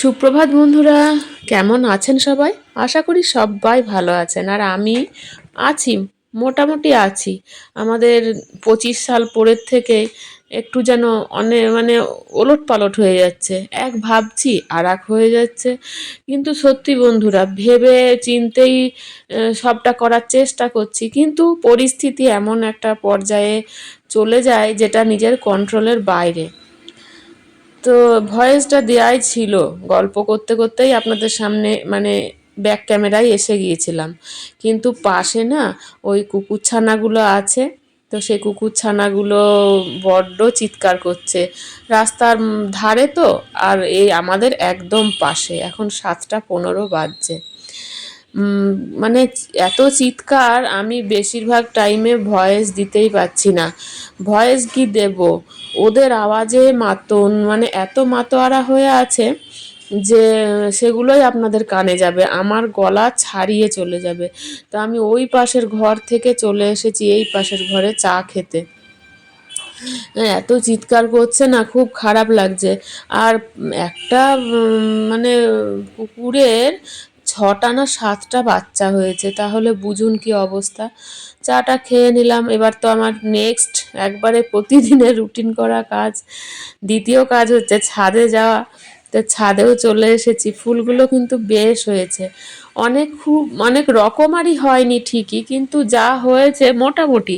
সুপ্রভাত বন্ধুরা, কেমন আছেন সবাই? আশা করি সবাই ভালো আছেন। আর আমি আছি, মোটামুটি আছি। আমাদের পঁচিশ সাল পরের থেকে একটু যেন অনেক মানে ওলট পালট হয়ে যাচ্ছে। এক ভাবছি আর এক হয়ে যাচ্ছে। কিন্তু সত্যি বন্ধুরা, ভেবে চিনতেই সবটা করার চেষ্টা করছি। কিন্তু পরিস্থিতি এমন একটা পর্যায়ে চলে যায় যেটা নিজের কন্ট্রোলের বাইরে। তো ভয়েসটা দেয়াই ছিল। গল্প করতে করতেই আপনাদের সামনে মানে ব্যাক ক্যামেরায় এসে গিয়েছিলাম। কিন্তু পাশে না ওই কুকুরছানাগুলো আছে। তো সেই কুকুরছানাগুলো বড্ড চিৎকার করছে। রাস্তার ধারে তো, আর এই আমাদের একদম পাশে। এখন সাতটা পনেরো বাজছে। মানে এত চিৎকার, আমি বেশিরভাগ টাইমে ভয়েস দিতেই পারছি না। ভয়েস কি দেব? ওদের আওয়াজে মাতন মানে এত মাতোয়ারা হয়ে আছে যে সেগুলোই আপনাদের কানে যাবে আমার গলা ছাড়িয়ে চলে যাবে। তো আমি ওই পাশের ঘর থেকে চলে এসেছি এই পাশের ঘরে চা খেতে। হ্যাঁ, এত চিৎকার করছে না খুব খারাপ লাগছে। আর একটা মানে কুকুরের ছটা না সাতটা বাচ্চা হয়েছে, তাহলে বুঝুন কি অবস্থা। চাটা খেয়ে নিলাম, এবার তো আমার নেক্সট একবারে প্রতিদিনের রুটিন করা কাজ। দ্বিতীয় কাজ হচ্ছে ছাদে যাওয়া। তো ছাদেও চলে এসেছি, ফুলগুলো কিন্তু বেশ হয়েছে। অনেক খুব, অনেক রকমারই হয়নি ঠিকই, কিন্তু যা হয়েছে মোটামুটি।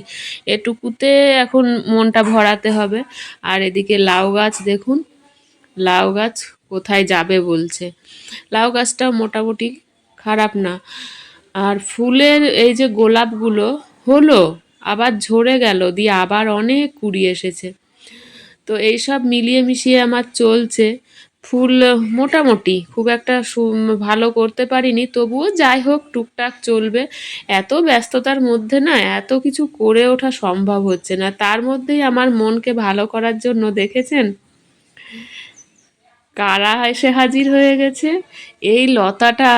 এটুকুতে এখন মনটা ভরাতে হবে। আর এদিকে লাউ গাছ দেখুন, লাউ গাছ কোথায় যাবে বলছে। লাউ গাছটাও মোটামুটি খারাপ না। আর ফুলের এই যে গোলাপগুলো হলো, আবার ঝরে গেল, দিয়ে আবার অনেক কুড়ি এসেছে। তো এইসব মিলিয়ে মিশিয়ে আমার চলছে। ফুল মোটামুটি খুব একটা ভালো করতে পারিনি, তবুও যাই হোক, টুকটাক চলবে। এত ব্যস্ততার মধ্যে না এত কিছু করে ওঠা সম্ভব হচ্ছে না। তার মধ্যেই আমার মনকে ভালো করার জন্য দেখেছেন? কারা এসে হাজির হয়ে গেছে? এই লতাটা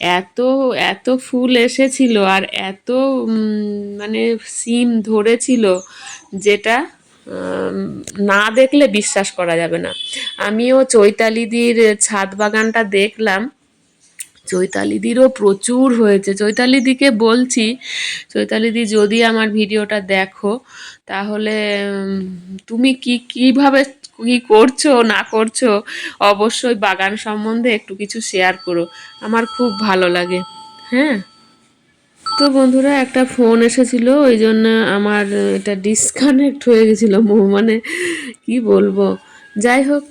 এত এত ফুল এসেছিল আর এত মানে সিম ধরেছিল যেটা না দেখলে বিশ্বাস করা যাবে না। আমিও চৈতালিদির ছাদ বাগানটা দেখলাম। চৈতালিদিরও প্রচুর হয়েছে। চৈতালিদিকে বলছি, চৈতালিদি যদি আমার ভিডিওটা দেখো, তাহলে তুমি কি, কীভাবে কি করছ, না করছ, অবশ্যই বাগান সম্বন্ধে একটু কিছু শেয়ার করো। আমার খুব ভালো লাগে হ্যাঁ? তো বন্ধুরা, একটা ফোন এসেছিল, ওই জন্য আমার এটা ডিসকানেক্ট হয়ে গেছিল মানে কি বলব? যাই হোক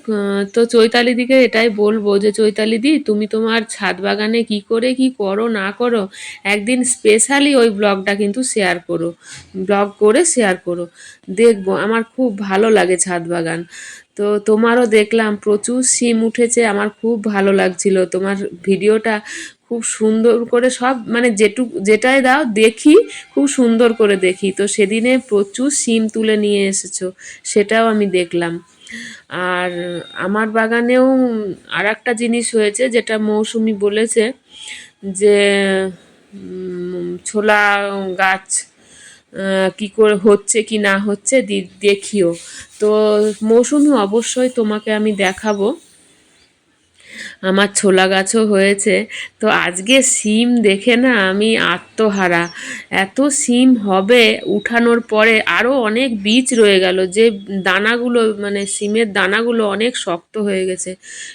তো চৈতালি দিকে এটাই বলব যে, চৈতালি দি, তুমি তোমার ছাদ বাগানে কি করে কি করো, না করো, একদিন স্পেশালি ওই ব্লগটা কিন্তু শেয়ার করো ব্লগ করে শেয়ার করো। দেখব, আমার খুব ভালো লাগে ছাদ বাগান। তো তোমারও দেখলাম, প্রচুর সিম উঠেছে, আমার খুব ভালো লাগছিল। তোমার ভিডিওটা খুব সুন্দর করে সব মানে যেটুক, যেটাই দাও, দেখি, খুব সুন্দর করে দেখি। তো সেদিনে প্রচুর সিম তুলে নিয়ে এসেছ, সেটাও আমি দেখলাম। আর আমার বাগানেও আর একটা জিনিস হয়েছে, যেটা মৌসুমি বলেছে যে ছোলা গাছ কি করে হচ্ছে কি না হচ্ছে দেখিও। তো মৌসুমি অবশ্যই তোমাকে আমি দেখাবো। আমার ছোলা গাছও হয়েছে। তো আজকে সিম দেখে না আমি আত্মহারা। এত সিম হবে উঠানোর পরে আরও অনেক বীজ রয়ে গেল। যে দানাগুলো মানে সিমের দানাগুলো অনেক শক্ত হয়ে গেছে,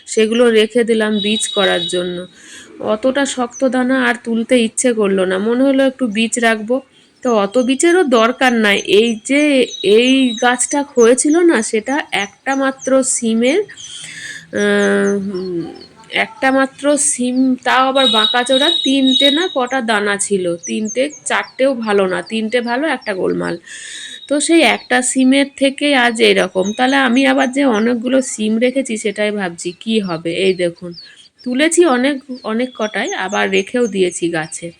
সেগুলো রেখে দিলাম বীজ করার জন্য। অতটা শক্ত দানা আর তুলতে ইচ্ছে করল না। মনে হলো একটু বীজ রাখব। তো অত বীজেরও দরকার নাই। এই যে এই গাছটা হয়েছিল না, সেটা একটা মাত্র সিমের একটা মাত্র সিম, তাও আবার বাঁকাচোরা তিনটে না কটা দানা ছিল? তিনটে, চারটেও ভালো না, তিনটে ভালো, একটা গোলমাল। তো সেই একটা সিমের থেকে আজ এরকম। তাহলে আমি আবার যে অনেকগুলো সিম রেখেছি, সেটাই ভাবছি, কি হবে? এই দেখুন, তুলেছি অনেক অনেক কটাই আবার রেখেও দিয়েছি গাছে।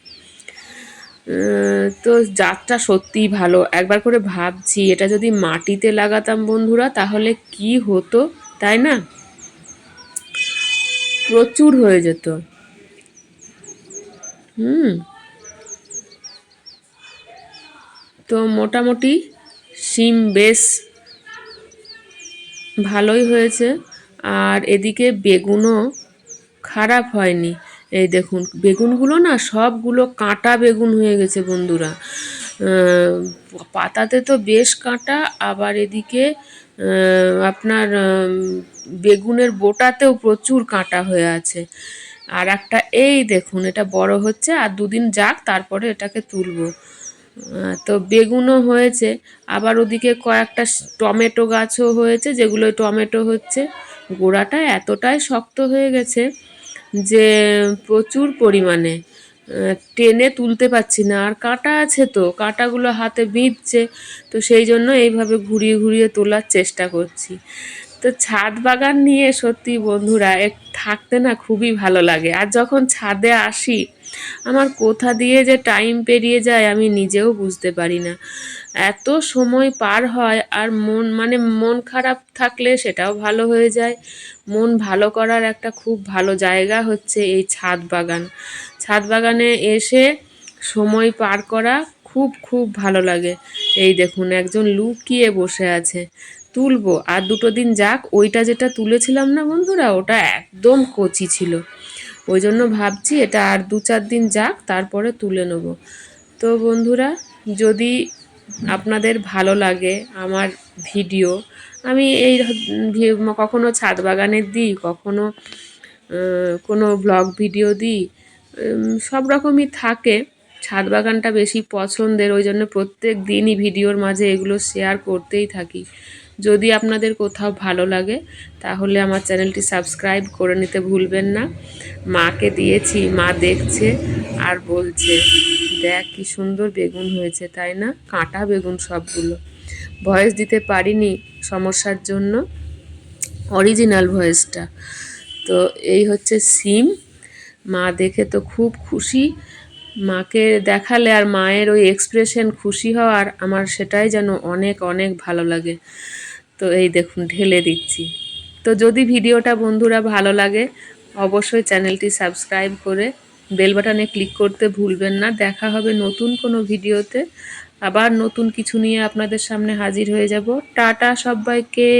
তো জাতটা সত্যিই ভালো। একবার করে ভাবছি, এটা যদি মাটিতে লাগাতাম বন্ধুরা, তাহলে কি হতো? তাই না? প্রচুর হয়ে যেত। হুম। তো মোটামুটি সিম বেশ ভালোই হয়েছে। আর এদিকে বেগুনও খারাপ হয়নি। এই দেখুন, বেগুনগুলো না সবগুলো কাঁটা বেগুন হয়ে গেছে বন্ধুরা। পাতাতে তো বেশ কাঁটা, আবার এদিকে আপনার বেগুনের বোটাতেও প্রচুর কাঁটা হয়ে আছে। আর একটা এই দেখুন, এটা বড় হচ্ছে, আর দুদিন যাক, তারপরে এটাকে তুলবো। তো বেগুনও হয়েছে, আবার ওদিকে কয়েকটা টমেটো গাছও হয়েছে, যেগুলো টমেটো হচ্ছে। গোড়াটা এতটাই শক্ত হয়ে গেছে যে প্রচুর পরিমাণে। টেনে তুলতে পারছি না। আর কাঁটা আছে তো, কাঁটাগুলো হাতে বিঁধছে, তো সেই জন্য এইভাবে ঘুরিয়ে ঘুরিয়ে তোলার চেষ্টা করছি। তো ছাদ বাগান নিয়ে সত্যি বন্ধুরা, এক, থাকতে না খুবই ভালো লাগে। আর যখন ছাদে আসি, আমার কোথা দিয়ে যে টাইম পেরিয়ে যায় আমি নিজেও বুঝতে পারি না। এত সময় পার হয়, আর মন মানে মন খারাপ থাকলে সেটাও ভালো হয়ে যায়। মন ভালো করার একটা খুব ভালো জায়গা হচ্ছে এই ছাদ বাগান। ছাদ বাগানে এসে সময় পার করা খুব খুব ভালো লাগে। এই দেখুন, একজন লুকিয়ে বসে আছে। তুলবো, আর দুটো দিন যাক, ওইটা যেটা তুলেছিলাম না বন্ধুরা, ওটা একদম কচি ছিল। ওই জন্য ভাবছি এটা আর দু চার দিন যাক, তারপরে তুলে নেব। তো বন্ধুরা, যদি আপনাদের ভালো লাগে আমার ভিডিও, আমি এই কখনো ছাদ বাগানের দিই, কখনো কোনো ব্লগ ভিডিও দিই সব রকমই থাকে। ছাদ বাগানটা বেশি পছন্দের, ওই জন্য প্রত্যেক দিনই ভিডিওর মাঝে এগুলো শেয়ার করতেই থাকি। যদি আপনাদের কোথাও ভালো লাগে, তাহলে আমার চ্যানেলটি সাবস্ক্রাইব করে নিতে ভুলবেন না। মাকে দিয়েছি, মা দেখছে আর বলছে, দেখ কি সুন্দর বেগুন হয়েছে, তাই না? কাঁটা বেগুন সবগুলো। ভয়েস দিতে পারিনি সমস্যার জন্য। অরিজিনাল ভয়েসটা তো এই হচ্ছে সিম। মা দেখে তো খুব খুশি। মাকে দেখালে আর মায়ের ওই এক্সপ্রেশন খুশি হওয়ার আমার সেটাই যেন অনেক অনেক ভালো লাগে। তো এই দেখুন, ঢেলে দিচ্ছি। তো যদি ভিডিওটা বন্ধুরা ভালো লাগে, অবশ্যই চ্যানেলটি সাবস্ক্রাইব করে বেল বাটনে ক্লিক করতে ভুলবেন না। দেখা হবে নতুন কোনো ভিডিওতে। আবার নতুন কিছু নিয়ে আপনাদের সামনে হাজির হয়ে যাব। টাটা সবাইকে।